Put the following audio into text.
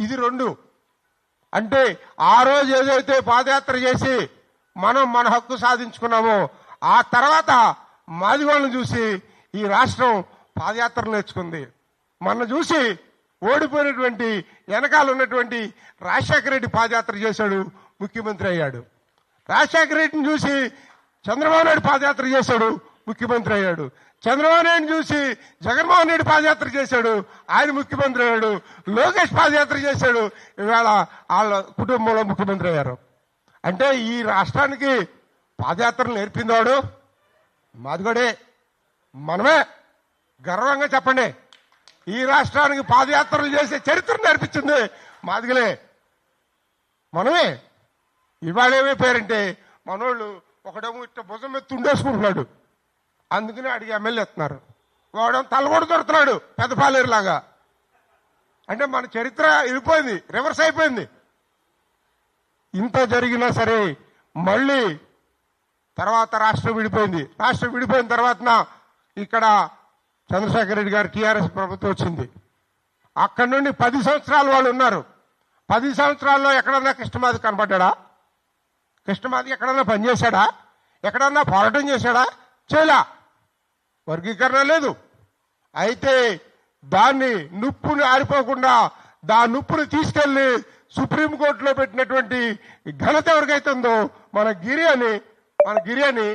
ఇది రెండు. అంటే ఆ రోజు ఏదైతే పాదయాత్ర చేసి మనం మన హక్కు సాధించుకున్నామో ఆ తర్వాత మాదిగోళ్ళను చూసి ఈ రాష్ట్రం పాదయాత్ర నేర్చుకుంది. మన చూసి ఓడిపోయినటువంటి వెనకాల ఉన్నటువంటి రాజశేఖర రెడ్డి పాదయాత్ర చేశాడు ముఖ్యమంత్రి అయ్యాడు. రాజశేఖర రెడ్డిని చూసి చంద్రబాబు నాయుడు పాదయాత్ర చేశాడు ముఖ్యమంత్రి అయ్యాడు. చంద్రబాబు నాయుడు చూసి జగన్మోహన్ రెడ్డి పాదయాత్ర చేశాడు. ఆయన ముఖ్యమంత్రి అయ్యాడు. లోకేష్ పాదయాత్ర చేశాడు. ఇవాళ వాళ్ళ కుటుంబంలో ముఖ్యమంత్రి అయ్యారు. అంటే ఈ రాష్ట్రానికి పాదయాత్రలు నేర్పిందాడు మాదిగడే మనమే. గర్వంగా చెప్పండి. ఈ రాష్ట్రానికి పాదయాత్రలు చేసే చరిత్ర నేర్పించింది మాదిగలే. మనమే. ఇవాళ ఏమైపోయారంటే మనోళ్ళు ఒకడేమో ఇట్ట భుజం ఎత్తి ఉండేసుకుంటున్నాడు అందుకని అడిగి ఎమ్మెల్యే ఎత్తున్నారు. వాడు తలగొడు దొరుకుతున్నాడు పెద్ద అంటే మన చరిత్ర వెళ్ళిపోయింది రివర్స్ అయిపోయింది. ఇంత జరిగినా సరే మళ్ళీ తర్వాత రాష్ట్రం విడిపోయింది. రాష్ట్రం విడిపోయిన తర్వాత ఇక్కడ చంద్రశేఖర రెడ్డి గారు టీఆర్ఎస్ ప్రభుత్వం వచ్చింది. అక్కడి నుండి పది సంవత్సరాలు వాళ్ళు ఉన్నారు. పది సంవత్సరాల్లో ఎక్కడన్నా కృష్ణమాది కనపడ్డా? కృష్ణమాది ఎక్కడన్నా పనిచేశాడా? ఎక్కడన్నా పోరాటం చేశాడా? చేయలే. వర్గీకరణ లేదు. అయితే దాన్ని నుప్పుని ఆరిపోకుండా దా నుప్పుని తీసుకెళ్ళి సుప్రీంకోర్టులో పెట్టినటువంటి ఘనత ఎవరికైతుందో మన గిరి అని మన గిరి అని